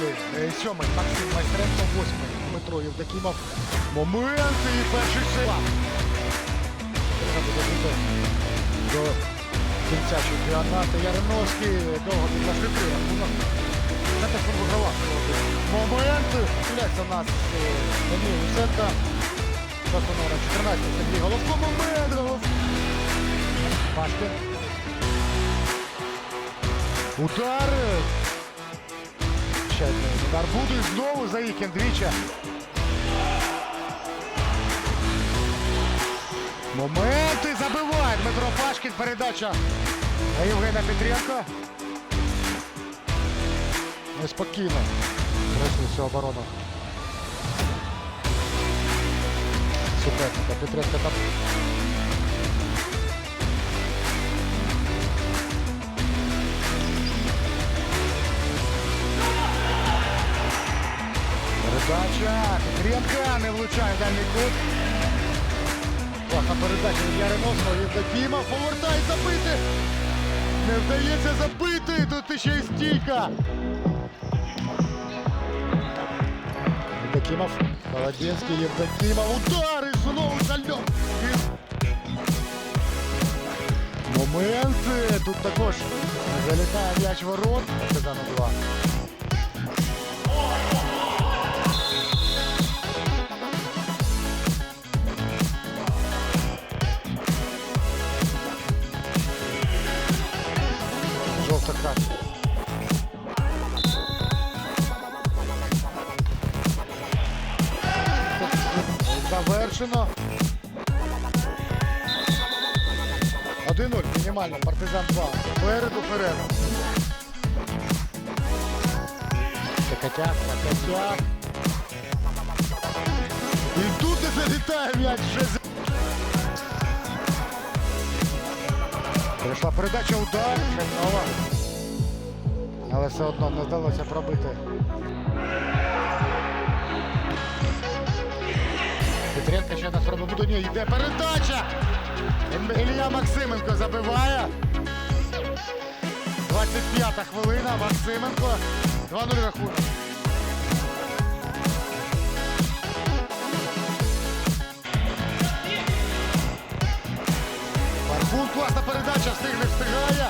полі. Е, Сьомий Максим Майстренко, восьмий Дмитро Євдокімов. Моменти і перший бути до кінця чемпіонату. Яриновський довго підлажити рахунок. Це так він вигравав. Момент. Стріляється у нас е, Данил Луценко. Просто номер 14 Сергій Головко. Момент. Пашкін. Удар. Ще один удар буде знову Заїкін двічі. Моменти забиває Дмитро Пашкін. Передача на Євгена Петренко. Неспокійно. Всю оборону. Суперника. Петренко там. Передача. Петренко не влучає дальній кут. Класна передача від Яриновського. Євдокімов повертає забити. Не вдається забити. Тут ще й стійка. Євдокімов. Холодецький, Євдокімов. Удар і знову зальот. Моменти. Тут також залітає м'яч ворот. Партизану 2. Завершено. 1-0, мінімально, партизан 2. Попереду переду. Такатяк, такатяк. І тут не залітає м'яч вже. з- Прийшла передача удар. Чернова. Але все одно не вдалося пробити. На нього йде передача. Іль- Ілля Максименко забиває. 25 хвилина. Максименко. 2-0 рахунок. Паркун, класна передача, встигне, встигає.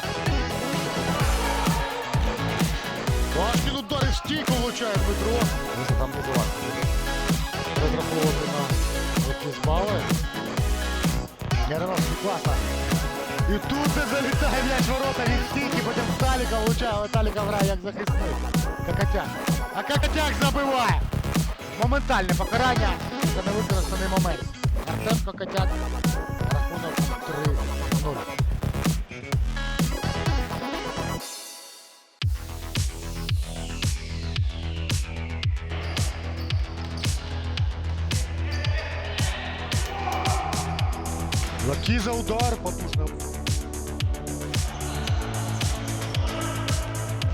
Класно. І тут же залітає м'яч ворота від стійки, потім Таліка влучає, але Таліка грає як захисник. Какатяк. А Какатяк забиває. Моментальне покарання за невикористаний момент. Артем Кокотяк Рахунок 3-0. Лакіза удар потужно.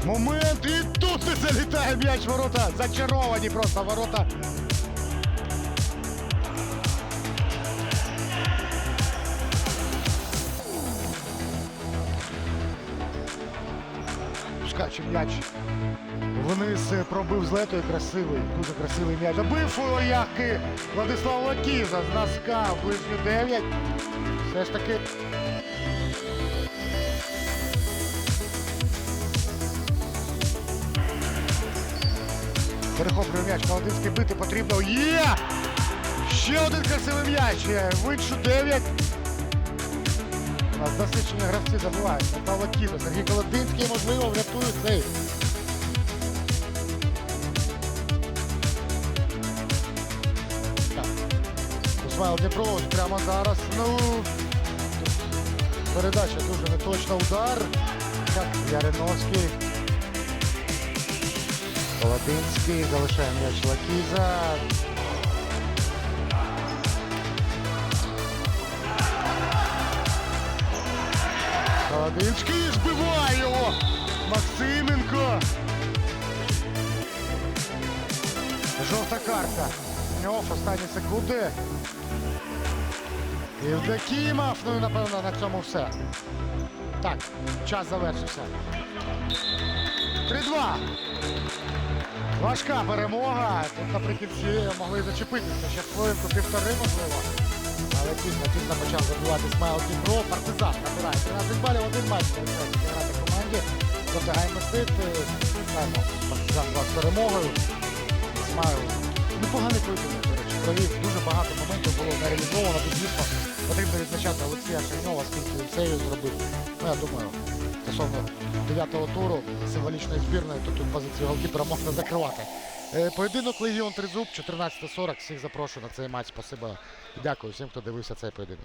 Момент і тут не залітає м'яч ворота. Зачаровані просто ворота. Скаче м'яч. Вниз пробив з летою красивий, дуже красивий м'яч. Забив яки Владислав Лакіза з носка в ближню 9. Все ж таки. Перехоплює м'яч, Молодинський бити потрібно. Є! Ще один красивий м'яч. Е, В іншу 9. Нас досвідчені гравці забувають. Павло Кіза, Сергій Колодинський, можливо, врятує цей. Ісмаїл Дніпрович прямо зараз. Ну, передача дуже неточна. Удар. Яриновський. Колодинський. Залишає м'яч Лакіза. Холодинський збиває його. Максименко. Жовта карта. Ньоф, останні секунди. Євдокімов. Ну і напевно на цьому все. Так, час завершився. 3-2. Важка перемога. Тут наприкінці могли зачепитися. Ще хвилинку півтори, можливо. Але пізно, почав забивати Смайл Дніпро. Партизан набирає 13 балів, один матч залишається зіграти команді. Протягає Мистит. Знаємо, партизан була з перемогою. Смайл. Непоганий поєдинок, до речі. Провів дуже багато моментів було не реалізовано. Тут дійсно потрібно відзначати Олексія Шевньова, скільки сейвів зробив. Ну, я думаю, стосовно 9-го туру символічної збірної, то тут позицію голкіпера можна закривати. Е, Поєдинок Легіон Тризуб, 14.40. Всіх запрошую на цей матч. Спасибо дякую всім, хто дивився цей поєдинок.